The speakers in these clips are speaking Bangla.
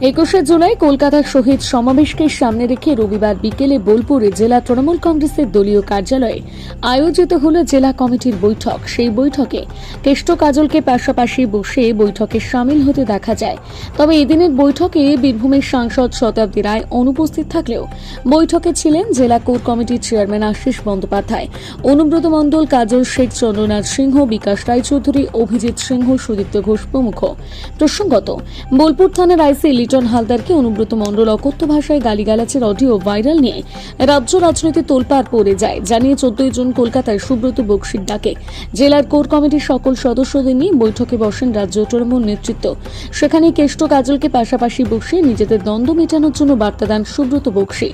একুশে জুলাই কলকাতার শহীদ সমাবেশকে সামনে রেখে রবিবার বিকেলে বোলপুরে জেলা তৃণমূল কংগ্রেসের দলীয় কার্যালয়ে আয়োজিত হল জেলা কমিটির বৈঠক। সেই বৈঠকে কেষ্ট কাজলকে পাশাপাশি বসে বৈঠকে সামিল হতে দেখা যায়। তবে এদিনের বৈঠকে বীরভূমের সাংসদ শতাব্দী রায় অনুপস্থিত থাকলেও বৈঠকে ছিলেন জেলা কোর কমিটির চেয়ারম্যান আশিস বন্দ্যোপাধ্যায়, অনুব্রত মণ্ডল, কাজল শেখ চন্দ্রনাথ সিংহ, বিকাশ রায়চৌধুরী, অভিজিৎ সিংহ, সুদীপ্ত ঘোষ প্রমুখ। প্রসঙ্গত, বোলপুর থানার আইসি লিটন হালদারকে অনুব্রত মণ্ডল অকথ্য ভাষায় গালিগালাচের অডিও ভাইরাল নিয়ে রাজ্য রাজনীতি তোলপাড় পড়ে যায়, জানিয়ে চোদ্দই জুন কলকাতায় সুব্রত বক্সির ডাকে। জেলার কোর কমিটির সকল সদস্যদের নিয়ে বৈঠকে বসেন রাজ্য তৃণমূল নেতৃত্ব। সেখানে কেষ্ট কাজলকে পাশাপাশি বসে নিজেদের দ্বন্দ্ব মেটানোর জন্য বার্তা দেন সুব্রত বক্সি।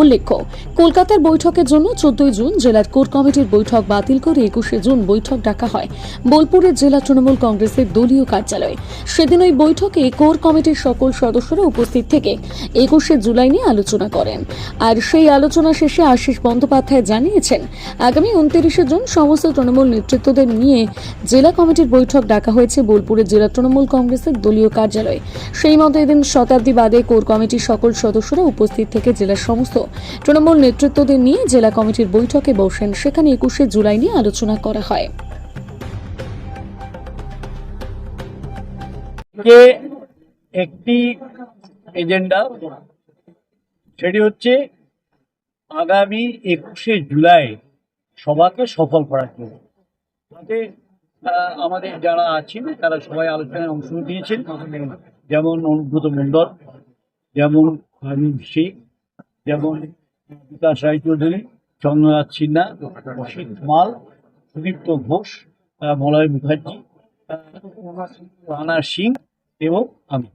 উল্লেখ্য, কলকাতার বৈঠকের জন্য চোদ্দই জুন জেলার কোর কমিটির বৈঠক বাতিল করে একুশে জুন বৈঠক ডাকা হয়। বোলপুরের জেলা তৃণমূল কংগ্রেসের দলীয় কার্যালয়ে। সেদিন ওই বৈঠকে কোর কমিটির সকল সদস্যরা উপস্থিত থেকে একুশে জুলাই নিয়ে আলোচনা করেন। আর সেই আলোচনা শেষে আশিস বন্দ্যোপাধ্যায় জানিয়েছেন, আগামী উনত্রিশে জুন সমস্ত তৃণমূল নেতৃত্বদের নিয়ে জেলা কমিটির বৈঠক ডাকা হয়েছে বোলপুরের জেলা তৃণমূল কংগ্রেসের দলীয় কার্যালয়ে। সেই মতো এদিন শতাব্দী বাদে কোর কমিটির সকল সদস্যরা উপস্থিত থেকে জেলার সমস্ত তৃণমূল নেতৃত্বদের নিয়ে জেলা কমিটির বৈঠকে বসেন। সেখানে একুশে জুলাই নিয়ে আলোচনা করা হয়। একটি এজেন্ডা। সেটি হচ্ছে আগামী একুশে জুলাই সভাকে সফল করার জন্য। তাতে আমাদের যারা আছেন, তারা সবাই আলোচনায় অংশ নিয়েছেন। যেমন অনুব্রত মণ্ডল, যেমন হাবিব শেখ, যেমন বিকাশ রায়চৌধুরী চন্দ্রনাথ সিনহা, অসিত মাল, সুদীপ্ত ঘোষ মলয় মুখার্জি রানা সিং এবং আমি।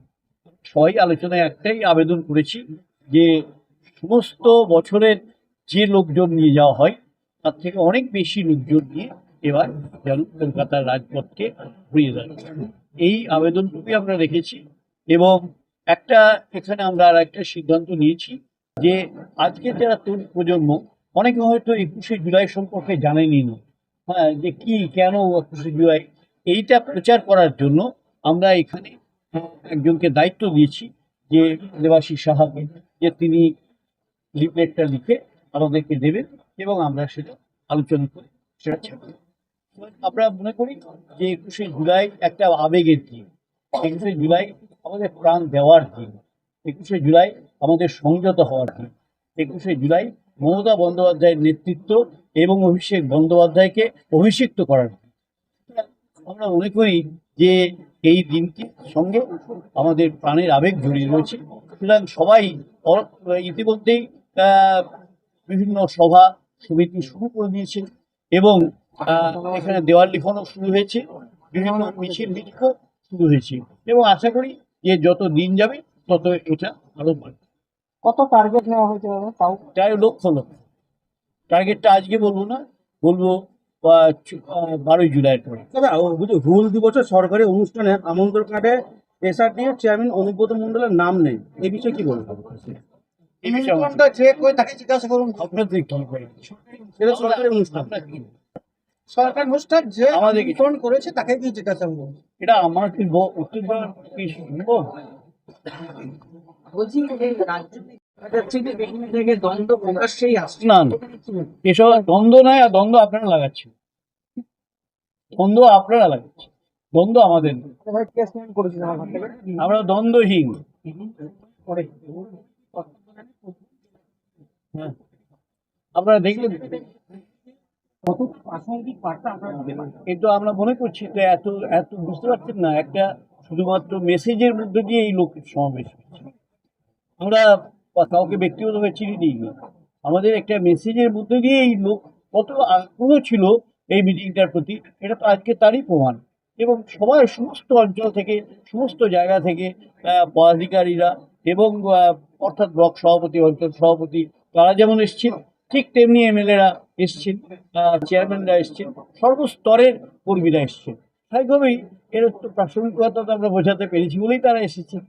সবাই আলোচনায় একটাই আবেদন করেছি যে সমস্ত বছরের যে লোকজন নিয়ে যাওয়া হয়, তার থেকে অনেক বেশি লোকজন নিয়ে এবার যেন কলকাতার রাজপথকে ঘুরিয়ে দেয় এই আবেদনটুকুই আমরা রেখেছি এবং একটা এখানে আমরা আর একটা সিদ্ধান্ত নিয়েছি যে আজকে যারা তরুণ প্রজন্ম, অনেকে হয়তো একুশে জুলাই সম্পর্কে জানেনি না। হ্যাঁ যে কি, কেন একুশে জুলাই? এইটা প্রচার করার জন্য আমরা এখানে একজনকে দায়িত্ব দিয়েছি যে দেবাশিস সাহাকে, যে তিনি লিফলেটটা লিখে আমাদেরকে দেবেন এবং আমরা সেটা আলোচনা করে সেটা ছাড়ব। আমরা মনে করি যে একুশে জুলাই একটা আবেগের দিন। একুশে জুলাই আমাদের প্রাণ দেওয়ার দিন। একুশে জুলাই আমাদের সংযত হওয়ার দিন। একুশে জুলাই মমতা বন্দ্যোপাধ্যায়ের নেতৃত্ব এবং অভিষেক বন্দ্যোপাধ্যায়কে অভিষিক্ত করার আমরা মনে করি যে এই দিনটির সঙ্গে আমাদের প্রাণের আবেগ জড়িয়ে রয়েছে। সুতরাং সবাই ইতিমধ্যেই বিভিন্ন সভা সমিতি শুরু করে দিয়েছে এবং এখানে দেওয়াল লিখনও শুরু হয়েছে বিভিন্ন মিছিল মিটিংও শুরু হয়েছে এবং আশা করি যে যত দিন যাবে তত এটা আরও বাড়বে। কত টার্গেট নেওয়া হয়েছে তাও তাই লক্ষ লক্ষ টার্গেটটা আজকে বলব না বলব বারোই জুলাইয়ের পরে। দাদা বুঝলি হুল দিবসের সরকারি অনুষ্ঠানে আমন্ত্রণ কার্ডে এসআরটি এর চেয়ারম্যান অনুব্রত মন্ডলের নাম নেই। এই বিষয়ে কি বলব সরকারি অনুষ্ঠান। সরকার অনুষ্ঠান যে আমাদের ফোন করেছে তাকে কি জিজ্ঞাসা করুন। এটা আমার কি উত্তর? বলছি রাজনীতি এসব দ্বন্দ্ব আর দ্বন্দ্ব আপনারা দ্বন্দ্ব আপনারা দ্বন্দ্ব আমাদের আমার আমরা হ্যাঁ। আপনারা দেখলেন কিন্তু আমরা মনে করছি এত এত বুঝতে পারছেন না, একটা শুধুমাত্র মেসেজের মধ্যে দিয়ে এই লোকের সমাবেশ হচ্ছে। আমরা কাউকে ব্যক্তিগতভাবে চিনি দিইনি। আমাদের একটা মেসেজের মধ্যে দিয়ে এই লোক কত আগ্রহ ছিল এই মিটিংটার প্রতি, এটা তো আজকে তারই প্রমাণ। এবং সবাই সমস্ত অঞ্চল থেকে, সমস্ত জায়গা থেকে পদাধিকারীরা এবং অর্থাৎ ব্লক সভাপতি, অঞ্চল সভাপতি, তারা যেমন এসছেন, ঠিক তেমনি এমএলএরা এসছেন চেয়ারম্যানরা এসছেন, সর্বস্তরের কর্মীরা এসছেন। স্বাভাবিকভাবেই এর একটু প্রাসঙ্গিকতা তো আমরা বোঝাতে পেরেছি বলেই তারা এসেছেন।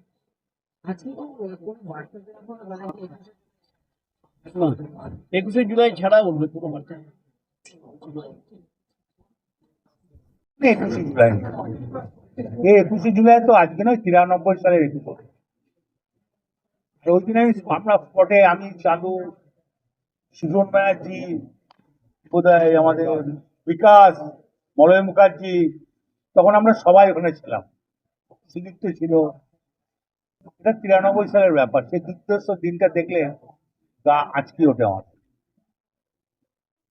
একুশে জুলাই ছাড়া অন্য কোনো একুশে জুলাই। তো আজকে নয়, তিরানব্বই সালের একুশে। ওই দিন আমি আমরা স্পটে আমি, চাঁদু, সুজন ব্যানার্জি, বোধহয় আমাদের বিকাশ, মলয় মুখার্জি, তখন আমরা সবাই ওখানে ছিলাম। সুদীপ্ত ছিল এটা তিরানব্বই সালের ব্যাপার। সেই দুর্দর্শ দিনটা দেখলে গা আজকে ওঠে আমার।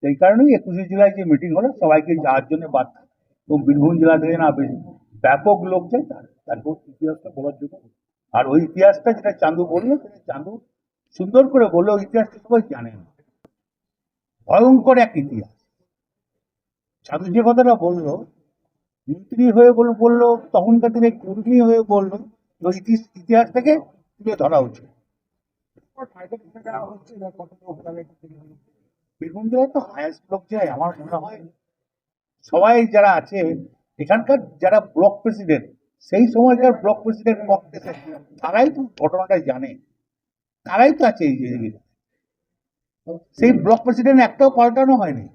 সেই কারণেই একুশে জুলাই যে মিটিং হলো, সবাইকে যাওয়ার জন্য বাদ এবং বীরভূম জেলা থেকে না, বেশি ব্যাপক লোক যায় তারপর ইতিহাসটা বলার জন্য। আর ওই ইতিহাসটা যেটা চান্দু বলল, সেটা চান্দু সুন্দর করে বলল, ওই ইতিহাসটা সবাই জানে না। ভয়ঙ্কর এক ইতিহাস। চাঁদু যে কথাটা বলল, মন্ত্রী হয়ে বল, বলল, তখনকার দিনে কর্মী হয়ে বলল ইতিহাস- ইতিহাসটাকে তুলে ধরা উচিত বীরভূম জেলায় তো হায়েস্ট লোক যায় আমার মনে হয় সবাই যারা আছে, এখানকার যারা ব্লক প্রেসিডেন্ট সেই সময়কার ব্লক প্রেসিডেন্ট তারাই তো ঘটনাটা জানে। তারাই তো আছে এই সেই ব্লক প্রেসিডেন্ট একটাও পাল্টানো হয়নি।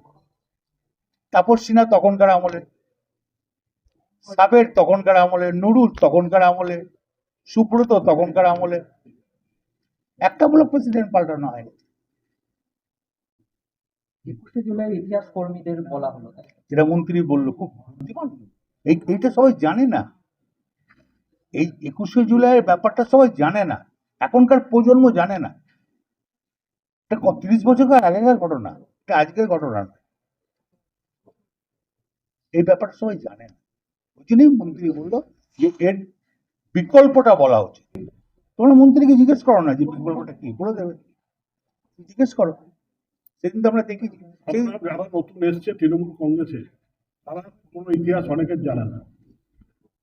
তাপস সিনহা তখনকার আমলে, সাবের তখনকার আমলে, নুরুল তখনকার আমলে সুব্রত তখনকার আমলে একটা ব্লক প্রেসিডেন্ট পাল্টানো হয়নি। একুশে জুলাই ইতিহাস কর্মীদের বলা হলো যেটা মন্ত্রী বলল খুব বুদ্ধিমান। এই এইটা সবাই জানে না। এই একুশে জুলাইয়ের ব্যাপারটা সবাই জানে না। এখনকার প্রজন্ম জানে না। এটা তিরিশ বছর আগেকার ঘটনা এটা আজকের ঘটনা না। এই ব্যাপারটা সবাই জানে না। ওই জন্যই মন্ত্রী বলল যে এর বিকল্পটা বলা উচিত। তোমরা মন্ত্রীকে জিজ্ঞেস করো না যে বিকল্পটা কি বলে দেবে। জিজ্ঞেস করো। সেদিন তো আমরা দেখি যারা নতুন এসছে তৃণমূল কংগ্রেসে তারা কোনো ইতিহাস অনেকের জানে না।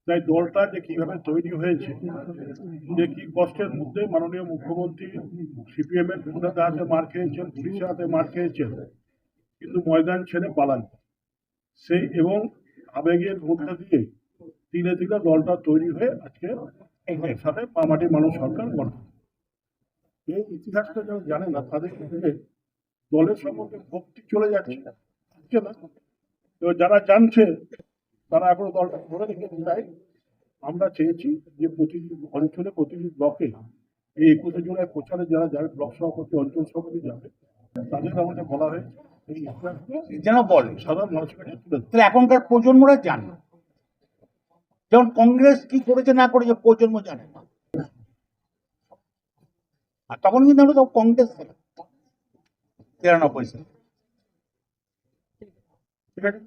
তাই দলটা যে কীভাবে তৈরি হয়েছে যে কি কষ্টের মধ্যে মাননীয় মুখ্যমন্ত্রী সিপিএম এর গুন্ডাদের হাতে মার খেয়েছেন পুলিশের হাতে মার খেয়েছেন কিন্তু ময়দান ছেড়ে পালান সেই এবং আবেগের মধ্যে দিয়ে তিলে তিলে দলটা তৈরি হয়ে আজকে একসাথে মামাটি মানুষ সরকার গঠন। এই ইতিহাসটা যারা জানে না তাদের দলের সম্পর্কে ভক্তি চলে যাচ্ছে। না তো যারা জানছে তারা এখনও দলটা ধরে রেখেছে। তাই আমরা চেয়েছি যে প্রতিটি অঞ্চলে প্রতিটি ব্লকে এই একুশে জুলাই প্রচারে যারা যাবে ব্লক সভাপতি অঞ্চল সভাপতি যাবে তাদের আমাদের বলা হয়েছে। এই যেন বলে সাধারণ মানুষের কাছে তুলে ধরতে। তাহলে এখনকার প্রজন্মরা জানে। যেমন কংগ্রেস কি করেছে না করেছে প্রজন্ম জানে না। আর তখন কিন্তু আমরা তখন কংগ্রেস তিরানব্বই সালে। ঠিক আছে?